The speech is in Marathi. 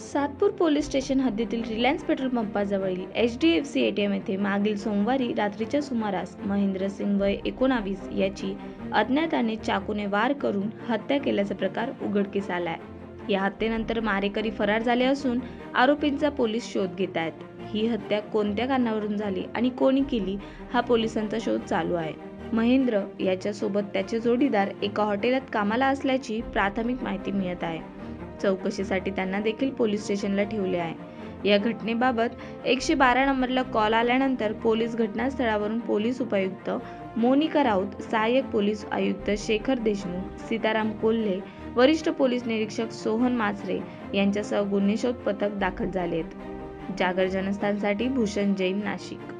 सातपूर पोलीस स्टेशन हद्दीतील Reliance petrol पंपाजवळील H D F C A T M येथे मागील सोमवारी रात्रीच्या सुमारास महेंद्र सिंग वय एकोणावीस याची अज्ञाताने चाकूने वार करून हत्या केल्याचा प्रकार उघडकीस आलाय. या हत्येनंतर मारेकरी फरार झाले असून आरोपींचा पोलीस शोध घेत आहेत. ही हत्या कोणत्या कारणावरून झाली आणि कोणी केली हा पोलिसांचा शोध चालू आहे. महेंद्र याच्यासोबत त्याचे जोडीदार एका हॉटेलात कामाला असल्याची प्राथमिक माहिती मिळत आहे. चौकशीसाठी त्यांना देखील पोलीस स्टेशनला ठेवले आहे. या घटनेबाबत एकशे बारा नंबरला कॉल आल्यानंतर पोलीस घटनास्थळावरून पोलीस उपायुक्त मोनिका राऊत सहाय्यक पोलीस आयुक्त शेखर देशमुख सीताराम कोल्हे वरिष्ठ पोलीस निरीक्षक सोहन माचरे यांच्यासह गुन्हे शोध पथक दाखल झाले आहेत जागर जनस्थानसाठी भूषण जैन नाशिक.